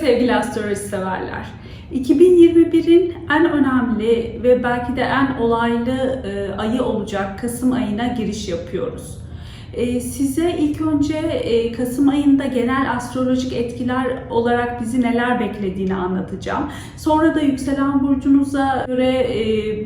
sevgili astroloji severler. 2021'in en önemli ve belki de en olaylı e, ayı olacak Kasım ayına giriş yapıyoruz. E, size ilk önce e, Kasım ayında genel astrolojik etkiler olarak bizi neler beklediğini anlatacağım. Sonra da yükselen burcunuza göre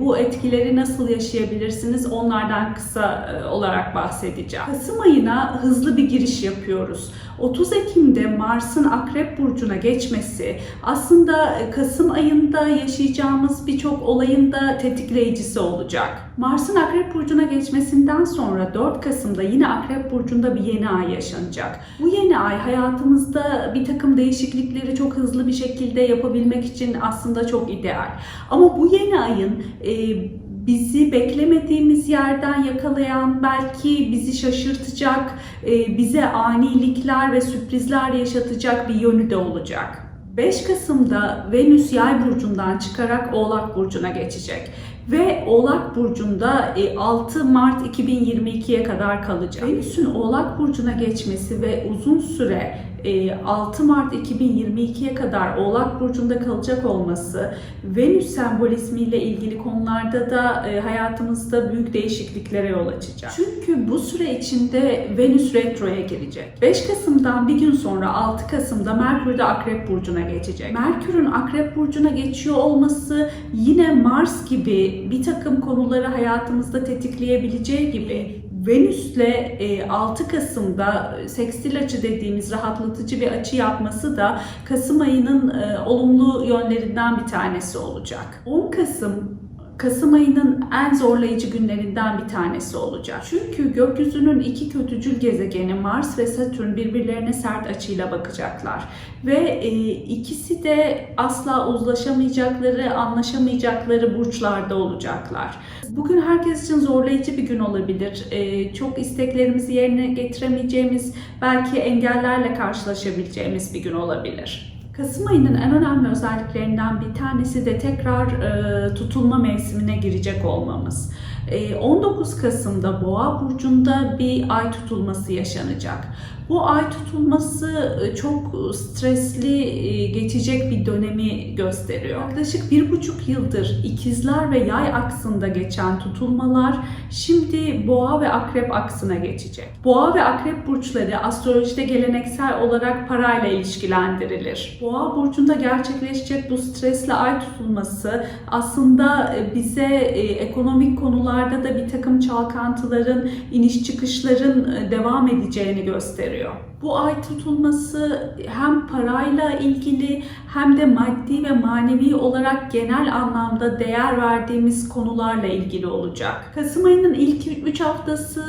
bu etkileri nasıl yaşayabilirsiniz onlardan kısa olarak bahsedeceğim. Kasım ayına hızlı bir giriş yapıyoruz. 30 Ekim'de Mars'ın Akrep Burcu'na geçmesi aslında Kasım ayında yaşayacağımız birçok olayın da tetikleyicisi olacak. Mars'ın Akrep Burcu'na geçmesinden sonra 4 Kasım'da yine Akrep Burcu'nda bir yeni ay yaşanacak. Bu yeni ay hayatımızda bir takım değişiklikleri çok hızlı bir şekilde yapabilmek için aslında çok ideal. Ama bu yeni ayın e, bizi beklemediğimiz yerden yakalayan, belki bizi şaşırtacak, e, bize anilikler ve sürprizler yaşatacak bir yönü de olacak. 5 Kasım'da Venüs Yay burcundan çıkarak Oğlak burcuna geçecek ve Oğlak burcunda e, 6 Mart 2022'ye kadar kalacak. Venüs'ün Oğlak burcuna geçmesi ve uzun süre e, 6 Mart 2022'ye kadar Oğlak burcunda kalacak olması Venüs sembolizmiyle ilgili konularda da e, hayatımızda büyük değişikliklere yol açacak. Çünkü bu süre içinde Venüs retroya girecek. 5 Kasım'dan bir gün sonra 6 Kasım'da Merkür de Akrep burcuna geçecek. Merkür'ün Akrep burcuna geçiyor olması yine Mars gibi bir takım konuları hayatımızda tetikleyebileceği gibi Venüs'le e, 6 Kasım'da sekstil açı dediğimiz rahatlatıcı bir açı yapması da Kasım ayının e, olumlu yönlerinden bir tanesi olacak. 10 Kasım Kasım ayının en zorlayıcı günlerinden bir tanesi olacak. Çünkü gökyüzünün iki kötücül gezegeni Mars ve Satürn birbirlerine sert açıyla bakacaklar. Ve e, ikisi de asla uzlaşamayacakları, anlaşamayacakları burçlarda olacaklar. Bugün herkes için zorlayıcı bir gün olabilir. E, çok isteklerimizi yerine getiremeyeceğimiz, belki engellerle karşılaşabileceğimiz bir gün olabilir. Kasım ayının en önemli özelliklerinden bir tanesi de tekrar e, tutulma mevsimine girecek olmamız. E, 19 Kasım'da Boğa burcunda bir ay tutulması yaşanacak. Bu ay tutulması e, çok stresli e, geçecek bir dönemi gösteriyor. Yaklaşık bir buçuk yıldır ikizler ve yay aksında geçen tutulmalar şimdi boğa ve akrep aksına geçecek. Boğa ve akrep burçları astrolojide geleneksel olarak parayla ilişkilendirilir. Boğa burcunda gerçekleşecek bu stresli ay tutulması aslında e, bize ekonomik konularda da bir takım çalkantıların, iniş çıkışların devam edeceğini gösteriyor. Bu ay tutulması hem parayla ilgili hem de maddi ve manevi olarak genel anlamda değer verdiğimiz konularla ilgili olacak. Kasım ayının ilk 3 haftası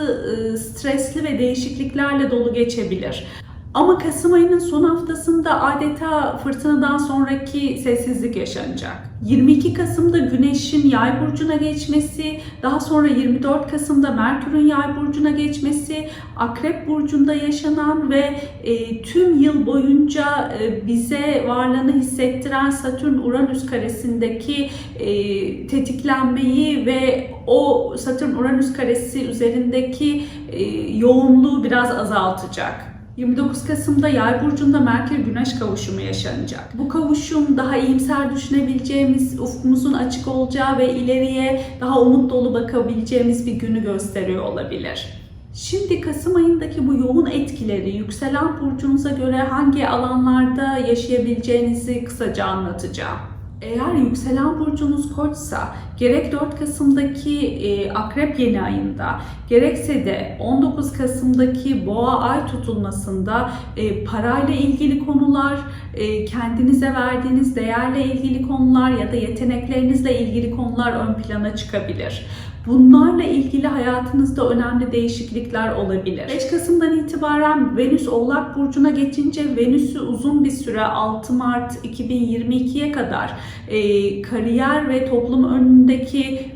stresli ve değişikliklerle dolu geçebilir. Ama Kasım ayının son haftasında adeta fırtınadan sonraki sessizlik yaşanacak. 22 Kasım'da Güneş'in Yay burcuna geçmesi, daha sonra 24 Kasım'da Merkür'ün Yay burcuna geçmesi, Akrep burcunda yaşanan ve e, tüm yıl boyunca e, bize varlığını hissettiren Satürn-Uranüs karesindeki e, tetiklenmeyi ve o Satürn-Uranüs karesi üzerindeki e, yoğunluğu biraz azaltacak. 29 Kasım'da Yay burcunda Merkür Güneş kavuşumu yaşanacak. Bu kavuşum daha iyimser düşünebileceğimiz, ufkumuzun açık olacağı ve ileriye daha umut dolu bakabileceğimiz bir günü gösteriyor olabilir. Şimdi Kasım ayındaki bu yoğun etkileri yükselen burcunuza göre hangi alanlarda yaşayabileceğinizi kısaca anlatacağım. Eğer yükselen burcunuz koçsa gerek 4 Kasım'daki e, akrep yeni ayında gerekse de 19 Kasım'daki boğa ay tutulmasında e, parayla ilgili konular, e, kendinize verdiğiniz değerle ilgili konular ya da yeteneklerinizle ilgili konular ön plana çıkabilir. Bunlarla ilgili hayatınızda önemli değişiklikler olabilir. 5 Kasım'dan itibaren Venüs Oğlak Burcu'na geçince Venüs'ü uzun bir süre 6 Mart 2022'ye kadar e, kariyer ve toplum önündeki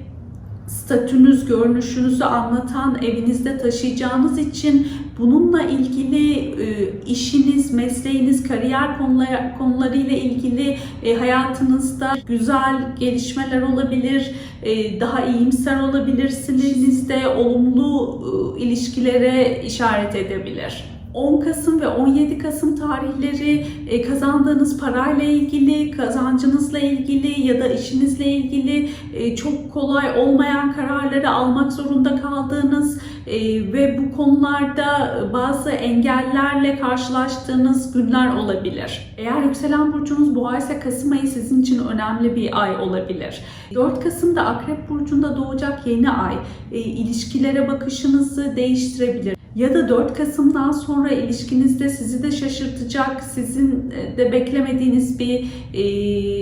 statünüz, görünüşünüzü anlatan evinizde taşıyacağınız için bununla ilgili e, işiniz, mesleğiniz, kariyer konuları, konularıyla ilgili e, hayatınızda güzel gelişmeler olabilir, e, daha iyimser olabilirsiniz de olumlu ilişkilere işaret edebilir. 10 Kasım ve 17 Kasım tarihleri e, kazandığınız parayla ilgili, kazancınızla ilgili ya da işinizle ilgili e, çok kolay olmayan kararları almak zorunda kaldığınız e, ve bu konularda bazı engellerle karşılaştığınız günler olabilir. Eğer yükselen burcunuz boğa ise Kasım ayı sizin için önemli bir ay olabilir. 4 Kasım'da Akrep burcunda doğacak yeni ay e, ilişkilere bakışınızı değiştirebilir. Ya da 4 Kasım'dan sonra ilişkinizde sizi de şaşırtacak, sizin de beklemediğiniz bir e,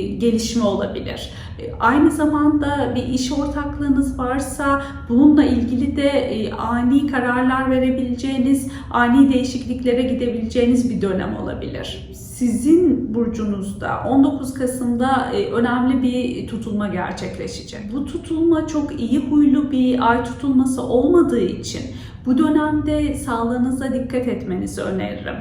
gelişme olabilir. E, Aynı zamanda bir iş ortaklığınız varsa bununla ilgili de e, ani kararlar verebileceğiniz, ani değişikliklere gidebileceğiniz bir dönem olabilir. Sizin burcunuzda 19 Kasım'da e, önemli bir tutulma gerçekleşecek. Bu tutulma çok iyi huylu bir ay tutulması olmadığı için bu dönemde sağlığınıza dikkat etmenizi öneririm.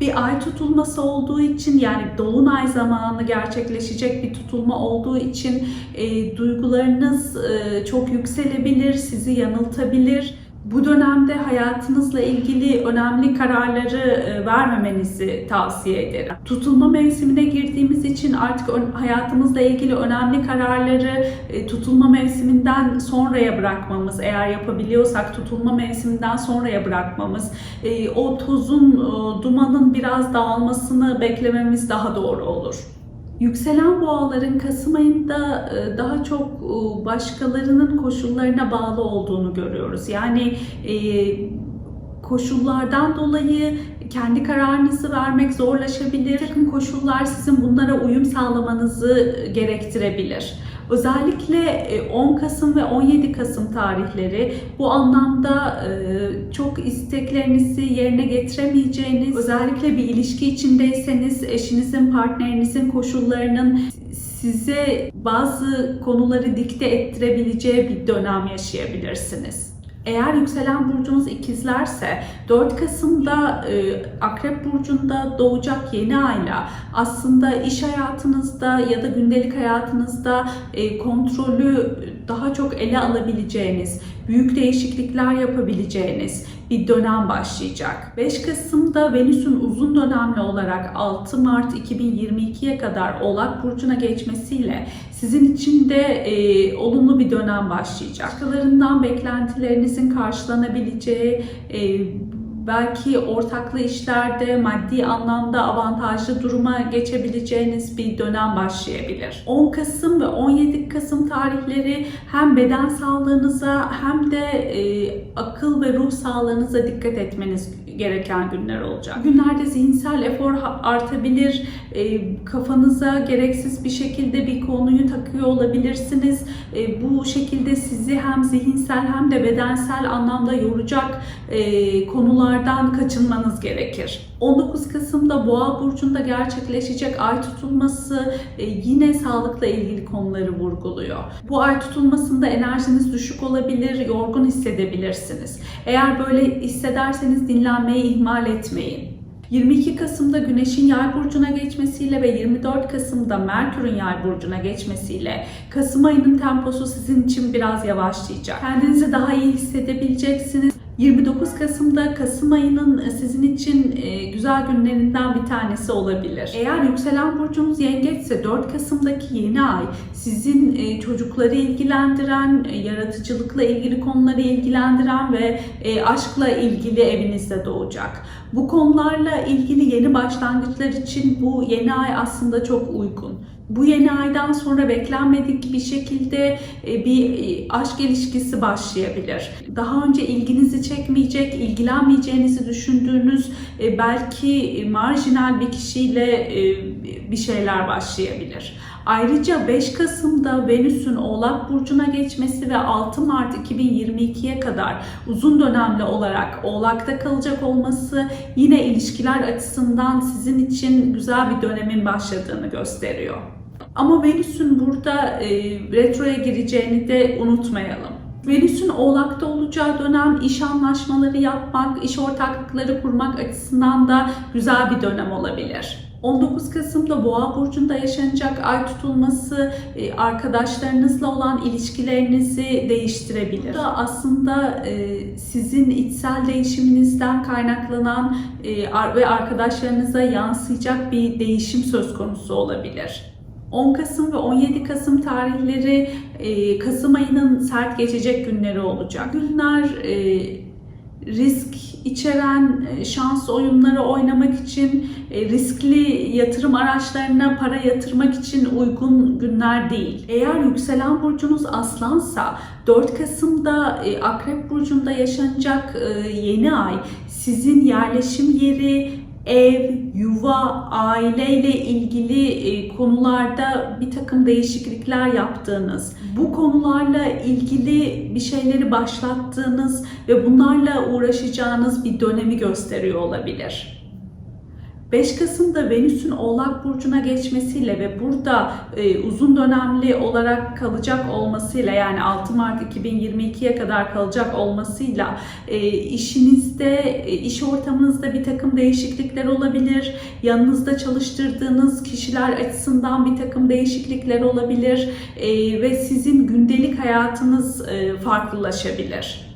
Bir ay tutulması olduğu için yani dolunay zamanı gerçekleşecek bir tutulma olduğu için e, duygularınız e, çok yükselebilir, sizi yanıltabilir. Bu dönemde hayatınızla ilgili önemli kararları e, vermemenizi tavsiye ederim. Tutulma mevsimine girdiğimiz için artık hayatımızla ilgili önemli kararları e, tutulma mevsiminden sonraya bırakmamız, eğer yapabiliyorsak tutulma mevsiminden sonraya bırakmamız, e, o tozun, dumanın biraz dağılmasını beklememiz daha doğru olur. Yükselen boğaların Kasım ayında e, daha çok e, başkalarının koşullarına bağlı olduğunu görüyoruz. Yani e, koşullardan dolayı kendi kararınızı vermek zorlaşabilir. Takım koşullar sizin bunlara uyum sağlamanızı gerektirebilir. Özellikle e, 10 Kasım ve 17 Kasım tarihleri bu anlamda çok isteklerinizi yerine getiremeyeceğiniz, özellikle bir ilişki içindeyseniz eşinizin, partnerinizin koşullarının size bazı konuları dikte ettirebileceği bir dönem yaşayabilirsiniz. Eğer yükselen burcunuz ikizlerse 4 Kasım'da e, Akrep burcunda doğacak yeni ayla aslında iş hayatınızda ya da gündelik hayatınızda e, kontrolü daha çok ele alabileceğiniz, büyük değişiklikler yapabileceğiniz bir dönem başlayacak. 5 Kasım'da Venüs'ün uzun dönemli olarak 6 Mart 2022'ye kadar Oğlak Burcu'na geçmesiyle sizin için de e, olumlu bir dönem başlayacak. Başkalarından beklentilerinizin karşılanabileceği, e, belki ortaklı işlerde maddi anlamda avantajlı duruma geçebileceğiniz bir dönem başlayabilir. 10 Kasım ve 17 Kasım tarihleri hem beden sağlığınıza hem de e, akıl ve ruh sağlığınıza dikkat etmeniz gereken günler olacak. Günlerde zihinsel efor artabilir, e, kafanıza gereksiz bir şekilde bir konuyu takıyor olabilirsiniz. E, bu şekilde sizi hem zihinsel hem de bedensel anlamda yoracak e, konulardan kaçınmanız gerekir. 19 Kasım'da Boğa burcunda gerçekleşecek ay tutulması e, yine sağlıkla ilgili konuları vurguluyor. Bu ay tutulmasında enerjiniz düşük olabilir, yorgun hissedebilirsiniz. Eğer böyle hissederseniz dinlenmeyi ihmal etmeyin. 22 Kasım'da Güneş'in Yay burcuna geçmesiyle ve 24 Kasım'da Merkür'ün Yay burcuna geçmesiyle Kasım ayının temposu sizin için biraz yavaşlayacak. Kendinizi daha iyi hissedebileceksiniz. 29 Kasım'da Kasım ayının sizin için e, güzel günlerinden bir tanesi olabilir. Eğer yükselen burcunuz yengeçse 4 Kasım'daki yeni ay sizin e, çocukları ilgilendiren, e, yaratıcılıkla ilgili konuları ilgilendiren ve e, aşkla ilgili evinizde doğacak. Bu konularla ilgili yeni başlangıçlar için bu yeni ay aslında çok uygun. Bu yeni aydan sonra beklenmedik bir şekilde e, bir e, aşk ilişkisi başlayabilir. Daha önce ilginizi çekmeyecek, ilgilenmeyeceğinizi düşündüğünüz e, belki marjinal bir kişiyle bir şeyler başlayabilir. Ayrıca 5 Kasım'da Venüs'ün Oğlak Burcu'na geçmesi ve 6 Mart 2022'ye kadar uzun dönemli olarak Oğlak'ta kalacak olması yine ilişkiler açısından sizin için güzel bir dönemin başladığını gösteriyor. Ama Venüs'ün burada e, retroya gireceğini de unutmayalım. Venüs'ün Oğlak'ta olacağı dönem iş anlaşmaları yapmak, iş ortaklıkları kurmak açısından da güzel bir dönem olabilir. 19 Kasım'da Boğa burcunda yaşanacak ay tutulması e, arkadaşlarınızla olan ilişkilerinizi değiştirebilir. Bu da aslında e, sizin içsel değişiminizden kaynaklanan e, ve arkadaşlarınıza yansıyacak bir değişim söz konusu olabilir. 10 Kasım ve 17 Kasım tarihleri Kasım ayının sert geçecek günleri olacak. Günler risk içeren e, şans oyunları oynamak için e, riskli yatırım araçlarına para yatırmak için uygun günler değil. Eğer yükselen burcunuz aslansa 4 Kasım'da e, Akrep burcunda yaşanacak yeni ay sizin yerleşim yeri, ev, yuva, aileyle ilgili e, konularda bir takım değişiklikler yaptığınız, bu konularla ilgili bir şeyleri başlattığınız ve bunlarla uğraşacağınız bir dönemi gösteriyor olabilir. 5 Kasım'da Venüs'ün Oğlak Burcu'na geçmesiyle ve burada e, uzun dönemli olarak kalacak olmasıyla yani 6 Mart 2022'ye kadar kalacak olmasıyla e, işinizde, e, iş ortamınızda bir takım değişiklikler olabilir. Yanınızda çalıştırdığınız kişiler açısından bir takım değişiklikler olabilir e, ve sizin gündelik hayatınız e, farklılaşabilir.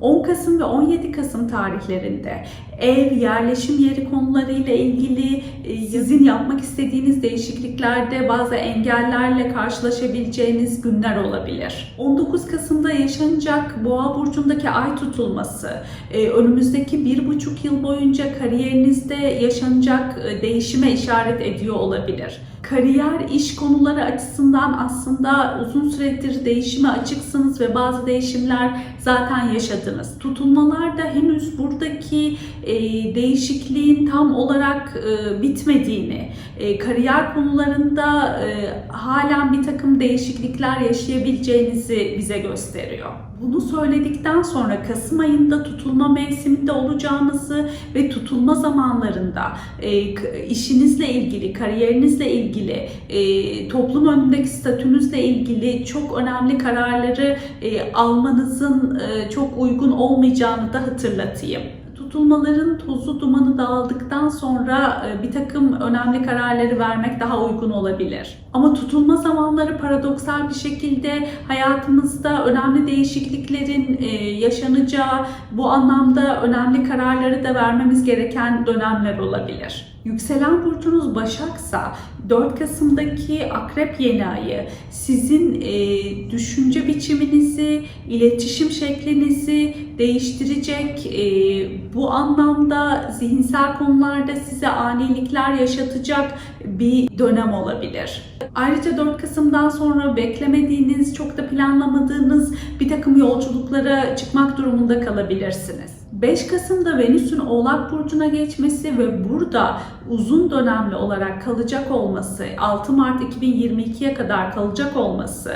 10 Kasım ve 17 Kasım tarihlerinde ev, yerleşim yeri konularıyla ilgili e, sizin yapmak istediğiniz değişikliklerde bazı engellerle karşılaşabileceğiniz günler olabilir. 19 Kasım'da yaşanacak Boğa burcundaki ay tutulması e, önümüzdeki bir buçuk yıl boyunca kariyerinizde yaşanacak e, değişime işaret ediyor olabilir kariyer, iş konuları açısından aslında uzun süredir değişime açıksınız ve bazı değişimler zaten yaşadınız. Tutulmalarda henüz buradaki e, değişikliğin tam olarak e, bitmediğini, e, kariyer konularında e, halen bir takım değişiklikler yaşayabileceğinizi bize gösteriyor. Bunu söyledikten sonra Kasım ayında tutulma mevsiminde olacağımızı ve tutulma zamanlarında e, işinizle ilgili, kariyerinizle ilgili, e, toplum önündeki statünüzle ilgili çok önemli kararları e, almanızın e, çok uygun olmayacağını da hatırlatayım tutulmaların tozu dumanı dağıldıktan sonra e, bir takım önemli kararları vermek daha uygun olabilir. Ama tutulma zamanları paradoksal bir şekilde hayatımızda önemli değişikliklerin e, yaşanacağı, bu anlamda önemli kararları da vermemiz gereken dönemler olabilir. Yükselen burcunuz Başaksa 4 Kasım'daki Akrep yeni ayı sizin e, düşünce biçiminizi, iletişim şeklinizi değiştirecek. E, bu anlamda zihinsel konularda size anilikler yaşatacak bir dönem olabilir. Ayrıca 4 Kasım'dan sonra beklemediğiniz, çok da planlamadığınız bir takım yolculuklara çıkmak durumunda kalabilirsiniz. 5 Kasım'da Venüs'ün Oğlak Burcu'na geçmesi ve burada uzun dönemli olarak kalacak olması, 6 Mart 2022'ye kadar kalacak olması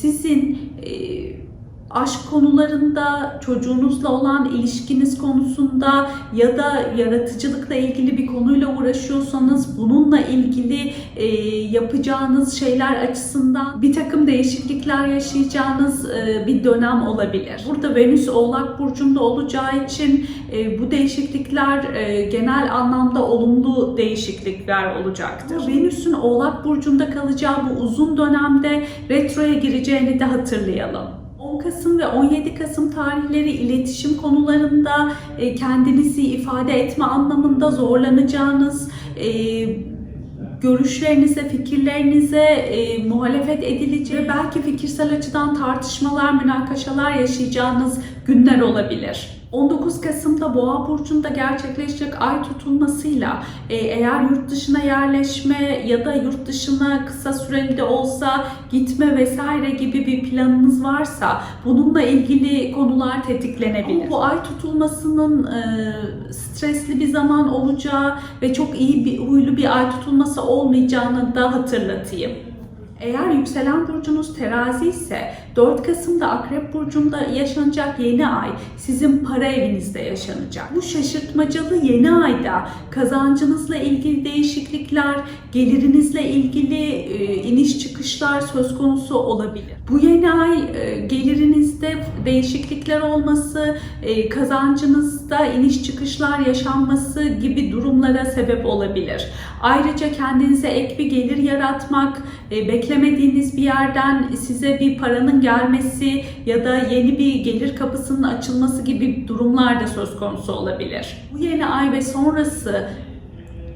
sizin aşk konularında, çocuğunuzla olan ilişkiniz konusunda ya da yaratıcılıkla ilgili bir konuyla uğraşıyorsanız bununla ilgili e, yapacağınız şeyler açısından bir takım değişiklikler yaşayacağınız e, bir dönem olabilir. Burada Venüs Oğlak Burcu'nda olacağı için e, bu değişiklikler e, genel anlamda olumlu değişiklikler olacaktır. Venüs'ün Oğlak Burcu'nda kalacağı bu uzun dönemde retroya gireceğini de hatırlayalım. 10 Kasım ve 17 Kasım tarihleri iletişim konularında e, kendinizi ifade etme anlamında zorlanacağınız, e, görüşlerinize, fikirlerinize e, muhalefet edileceği, belki fikirsel açıdan tartışmalar, münakaşalar yaşayacağınız günler olabilir. 19 Kasım'da Boğa burcunda gerçekleşecek ay tutulmasıyla e, eğer yurt dışına yerleşme ya da yurt dışına kısa süreli de olsa gitme vesaire gibi bir planınız varsa bununla ilgili konular tetiklenebilir. Ama bu ay tutulmasının e, stresli bir zaman olacağı ve çok iyi bir huylu bir ay tutulması olmayacağını da hatırlatayım. Eğer yükselen burcunuz terazi ise 4 Kasım'da Akrep Burcu'nda yaşanacak yeni ay sizin para evinizde yaşanacak. Bu şaşırtmacalı yeni ayda kazancınızla ilgili değişiklikler, gelirinizle ilgili e, iniş çıkışlar söz konusu olabilir. Bu yeni ay e, gelirinizde değişiklikler olması, e, kazancınızda iniş çıkışlar yaşanması gibi durumlara sebep olabilir. Ayrıca kendinize ek bir gelir yaratmak, beklemediğiniz bir yerden size bir paranın gelmesi ya da yeni bir gelir kapısının açılması gibi durumlar da söz konusu olabilir. Bu yeni ay ve sonrası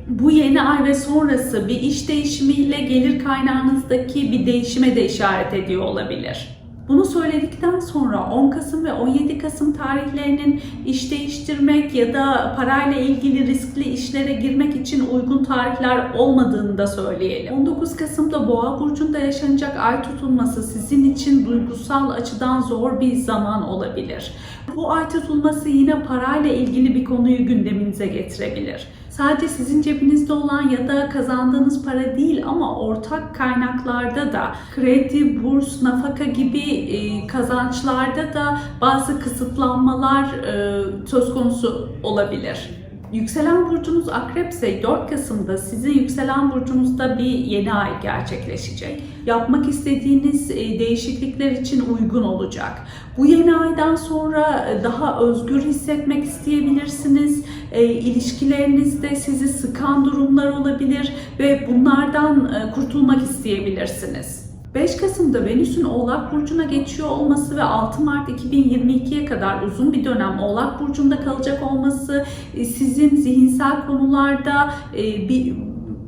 bu yeni ay ve sonrası bir iş değişimiyle gelir kaynağınızdaki bir değişime de işaret ediyor olabilir. Bunu söyledikten sonra 10 Kasım ve 17 Kasım tarihlerinin iş değiştirmek ya da parayla ilgili riskli işlere girmek için uygun tarihler olmadığını da söyleyelim. 19 Kasım'da Boğa burcunda yaşanacak ay tutulması sizin için duygusal açıdan zor bir zaman olabilir. Bu ay tutulması yine parayla ilgili bir konuyu gündeminize getirebilir. Sadece sizin cebinizde olan ya da kazandığınız para değil ama ortak kaynaklarda da kredi, burs, nafaka gibi e, kazançlarda da bazı kısıtlanmalar e, söz konusu olabilir. Yükselen burcunuz akrepse 4 Kasım'da sizin yükselen burcunuzda bir yeni ay gerçekleşecek. Yapmak istediğiniz e, değişiklikler için uygun olacak. Bu yeni aydan sonra e, daha özgür hissetmek isteyebilirsiniz. E, ilişkilerinizde sizi sıkan durumlar olabilir ve bunlardan kurtulmak isteyebilirsiniz. 5 Kasım'da Venüs'ün Oğlak Burcu'na geçiyor olması ve 6 Mart 2022'ye kadar uzun bir dönem Oğlak Burcu'nda kalacak olması e, sizin zihinsel konularda e, bir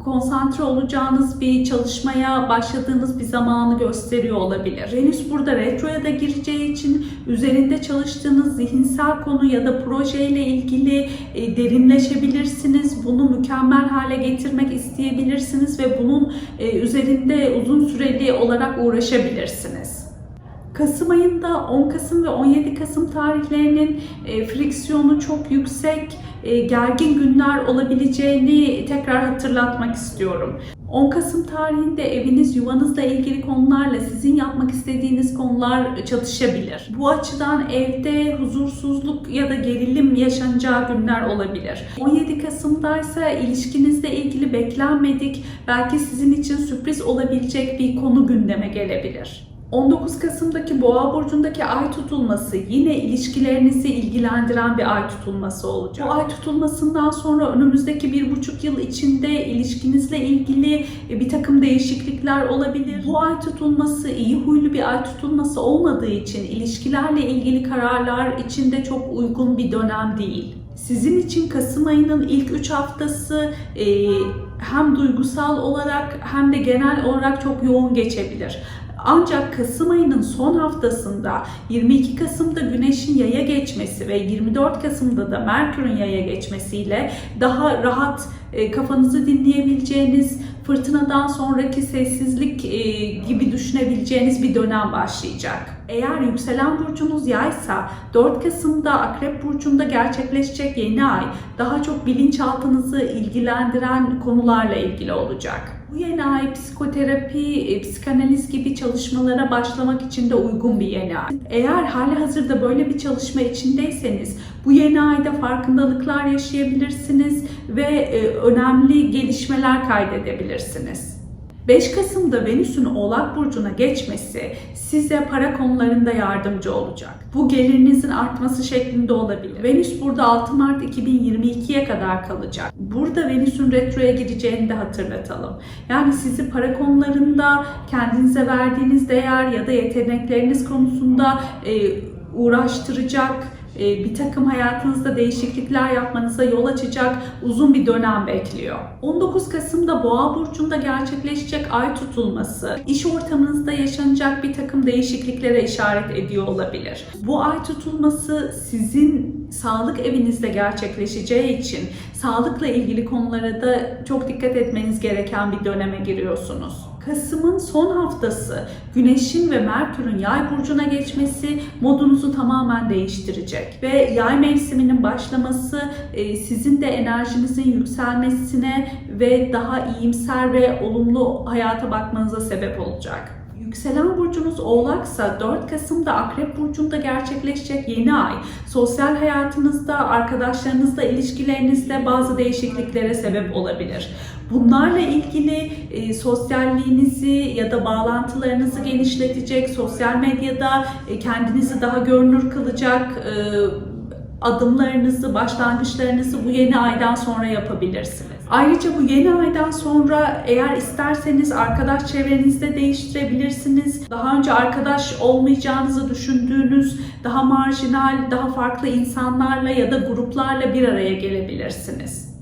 konsantre olacağınız bir çalışmaya başladığınız bir zamanı gösteriyor olabilir. Venüs burada retroya da gireceği için üzerinde çalıştığınız zihinsel konu ya da projeyle ilgili e, derinleşebilirsiniz. Bunu mükemmel hale getirmek isteyebilirsiniz ve bunun e, üzerinde uzun süreli olarak uğraşabilirsiniz. Kasım ayında 10 Kasım ve 17 Kasım tarihlerinin e, friksiyonu çok yüksek, gergin günler olabileceğini tekrar hatırlatmak istiyorum. 10 Kasım tarihinde eviniz, yuvanızla ilgili konularla sizin yapmak istediğiniz konular çatışabilir. Bu açıdan evde huzursuzluk ya da gerilim yaşanacağı günler olabilir. 17 Kasım'da ise ilişkinizle ilgili beklenmedik, belki sizin için sürpriz olabilecek bir konu gündeme gelebilir. 19 Kasım'daki Boğa burcundaki ay tutulması yine ilişkilerinizi ilgilendiren bir ay tutulması olacak. Bu ay tutulmasından sonra önümüzdeki bir buçuk yıl içinde ilişkinizle ilgili e, bir takım değişiklikler olabilir. Bu ay tutulması iyi huylu bir ay tutulması olmadığı için ilişkilerle ilgili kararlar içinde çok uygun bir dönem değil. Sizin için Kasım ayının ilk 3 haftası e, hem duygusal olarak hem de genel olarak çok yoğun geçebilir. Ancak Kasım ayının son haftasında 22 Kasım'da Güneş'in yaya geçmesi ve 24 Kasım'da da Merkür'ün yaya geçmesiyle daha rahat e, kafanızı dinleyebileceğiniz, fırtınadan sonraki sessizlik e, gibi düşünebileceğiniz bir dönem başlayacak. Eğer yükselen burcunuz yaysa 4 Kasım'da Akrep Burcu'nda gerçekleşecek yeni ay daha çok bilinçaltınızı ilgilendiren konularla ilgili olacak. Yeni ay psikoterapi, e, psikanaliz gibi çalışmalara başlamak için de uygun bir yeni ay. Eğer hali hazırda böyle bir çalışma içindeyseniz bu yeni ayda farkındalıklar yaşayabilirsiniz ve e, önemli gelişmeler kaydedebilirsiniz. 5 Kasım'da Venüs'ün Oğlak Burcu'na geçmesi size para konularında yardımcı olacak. Bu gelirinizin artması şeklinde olabilir. Venüs burada 6 Mart 2022'ye kadar kalacak. Burada Venüs'ün retroya gireceğini de hatırlatalım. Yani sizi para konularında kendinize verdiğiniz değer ya da yetenekleriniz konusunda e, uğraştıracak, bir takım hayatınızda değişiklikler yapmanıza yol açacak uzun bir dönem bekliyor. 19 Kasım'da Boğa burcunda gerçekleşecek ay tutulması iş ortamınızda yaşanacak bir takım değişikliklere işaret ediyor olabilir. Bu ay tutulması sizin sağlık evinizde gerçekleşeceği için sağlıkla ilgili konulara da çok dikkat etmeniz gereken bir döneme giriyorsunuz. Kasım'ın son haftası Güneş'in ve Merkür'ün yay burcuna geçmesi modunuzu tamamen değiştirecek. Ve yay mevsiminin başlaması e, sizin de enerjinizin yükselmesine ve daha iyimser ve olumlu hayata bakmanıza sebep olacak. Yükselen burcunuz Oğlaksa 4 Kasım'da Akrep Burcu'nda gerçekleşecek yeni ay sosyal hayatınızda, arkadaşlarınızla, ilişkilerinizde bazı değişikliklere sebep olabilir. Bunlarla ilgili e, sosyalliğinizi ya da bağlantılarınızı genişletecek, sosyal medyada e, kendinizi daha görünür kılacak e, adımlarınızı, başlangıçlarınızı bu yeni aydan sonra yapabilirsiniz. Ayrıca bu yeni aydan sonra eğer isterseniz arkadaş çevrenizde değiştirebilirsiniz. Daha önce arkadaş olmayacağınızı düşündüğünüz daha marjinal, daha farklı insanlarla ya da gruplarla bir araya gelebilirsiniz.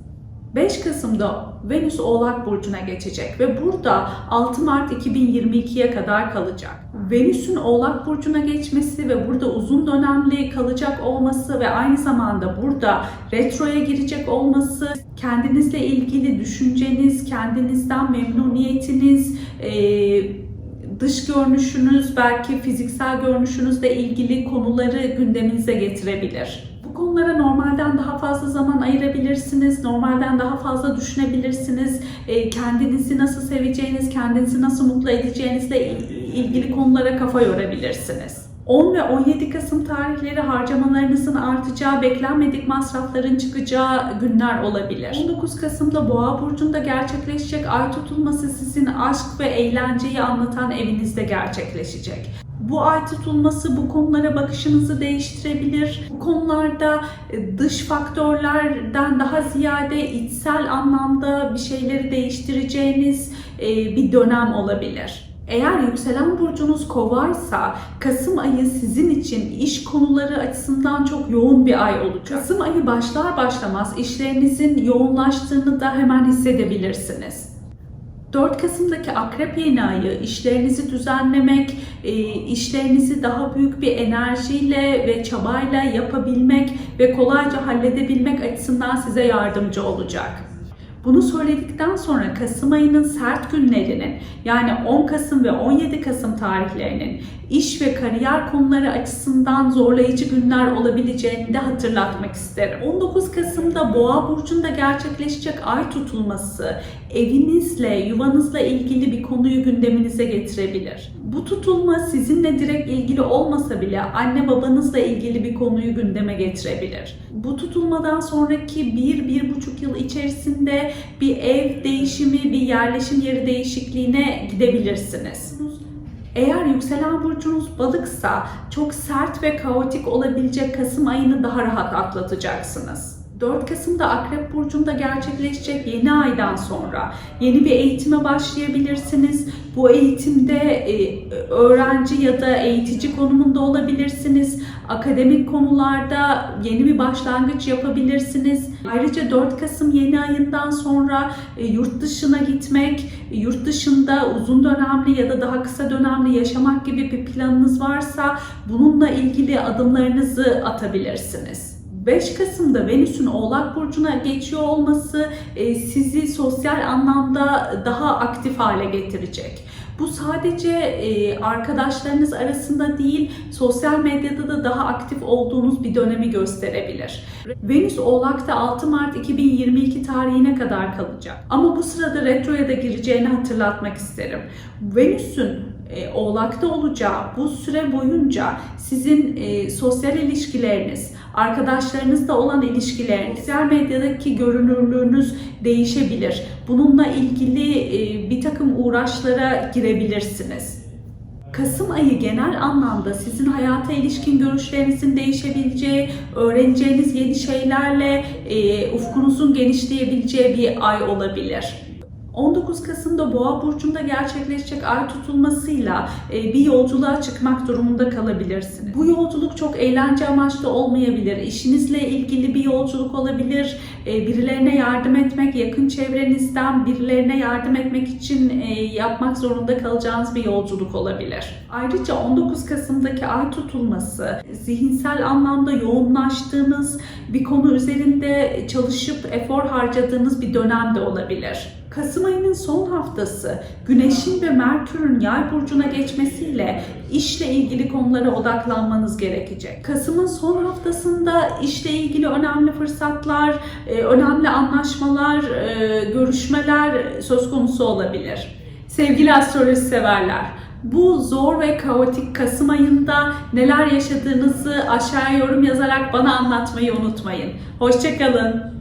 5 Kasım'da Venüs Oğlak Burcu'na geçecek ve burada 6 Mart 2022'ye kadar kalacak. Venüs'ün Oğlak Burcu'na geçmesi ve burada uzun dönemli kalacak olması ve aynı zamanda burada retroya girecek olması kendinizle ilgili düşünceniz, kendinizden memnuniyetiniz, dış görünüşünüz, belki fiziksel görünüşünüzle ilgili konuları gündeminize getirebilir. Konulara normalden daha fazla zaman ayırabilirsiniz, normalden daha fazla düşünebilirsiniz. E, kendinizi nasıl seveceğiniz, kendinizi nasıl mutlu edeceğinizle ilgili konulara kafa yorabilirsiniz. 10 ve 17 Kasım tarihleri harcamalarınızın artacağı, beklenmedik masrafların çıkacağı günler olabilir. 19 Kasım'da Boğa burcunda gerçekleşecek ay tutulması sizin aşk ve eğlenceyi anlatan evinizde gerçekleşecek. Bu ay tutulması bu konulara bakışınızı değiştirebilir. Bu konularda e, dış faktörlerden daha ziyade içsel anlamda bir şeyleri değiştireceğiniz e, bir dönem olabilir. Eğer yükselen burcunuz kovaysa Kasım ayı sizin için iş konuları açısından çok yoğun bir ay olacak. Kasım ayı başlar başlamaz işlerinizin yoğunlaştığını da hemen hissedebilirsiniz. 4 Kasım'daki akrep yeni ayı işlerinizi düzenlemek, e, işlerinizi daha büyük bir enerjiyle ve çabayla yapabilmek ve kolayca halledebilmek açısından size yardımcı olacak. Bunu söyledikten sonra Kasım ayının sert günlerinin yani 10 Kasım ve 17 Kasım tarihlerinin iş ve kariyer konuları açısından zorlayıcı günler olabileceğini de hatırlatmak isterim. 19 Kasım'da Boğa burcunda gerçekleşecek ay tutulması evinizle, yuvanızla ilgili bir konuyu gündeminize getirebilir. Bu tutulma sizinle direkt ilgili olmasa bile anne babanızla ilgili bir konuyu gündeme getirebilir. Bu tutulmadan sonraki 1-1,5 yıl içerisinde bir ev değişimi, bir yerleşim yeri değişikliğine gidebilirsiniz. Eğer yükselen burcunuz balıksa çok sert ve kaotik olabilecek Kasım ayını daha rahat atlatacaksınız. 4 Kasım'da Akrep Burcu'nda gerçekleşecek yeni aydan sonra yeni bir eğitime başlayabilirsiniz. Bu eğitimde e, öğrenci ya da eğitici konumunda olabilirsiniz. Akademik konularda yeni bir başlangıç yapabilirsiniz. Ayrıca 4 Kasım yeni ayından sonra e, yurt dışına gitmek, yurt dışında uzun dönemli ya da daha kısa dönemli yaşamak gibi bir planınız varsa bununla ilgili adımlarınızı atabilirsiniz. 5 Kasım'da Venüs'ün Oğlak Burcu'na geçiyor olması e, sizi sosyal anlamda daha aktif hale getirecek. Bu sadece e, arkadaşlarınız arasında değil, sosyal medyada da daha aktif olduğunuz bir dönemi gösterebilir. Venüs Oğlak'ta 6 Mart 2022 tarihine kadar kalacak. Ama bu sırada retroya da gireceğini hatırlatmak isterim. Venüs'ün e, Oğlak'ta olacağı bu süre boyunca sizin e, sosyal ilişkileriniz, arkadaşlarınızla olan ilişkileriniz, sosyal medyadaki görünürlüğünüz değişebilir. Bununla ilgili e, bir takım uğraşlara girebilirsiniz. Kasım ayı genel anlamda sizin hayata ilişkin görüşlerinizin değişebileceği, öğreneceğiniz yeni şeylerle e, ufkunuzun genişleyebileceği bir ay olabilir. 19 Kasım'da Boğa burcunda gerçekleşecek ay tutulmasıyla e, bir yolculuğa çıkmak durumunda kalabilirsiniz. Bu yolculuk çok eğlence amaçlı olmayabilir. İşinizle ilgili bir yolculuk olabilir. E, birilerine yardım etmek, yakın çevrenizden birilerine yardım etmek için e, yapmak zorunda kalacağınız bir yolculuk olabilir. Ayrıca 19 Kasım'daki ay tutulması zihinsel anlamda yoğunlaştığınız bir konu üzerinde çalışıp efor harcadığınız bir dönem de olabilir. Kasım ayının son haftası Güneş'in ve Merkür'ün Yay burcuna geçmesiyle işle ilgili konulara odaklanmanız gerekecek. Kasım'ın son haftasında işle ilgili önemli fırsatlar, e, önemli anlaşmalar, e, görüşmeler söz konusu olabilir. Sevgili astroloji severler, bu zor ve kaotik Kasım ayında neler yaşadığınızı aşağıya yorum yazarak bana anlatmayı unutmayın. Hoşçakalın.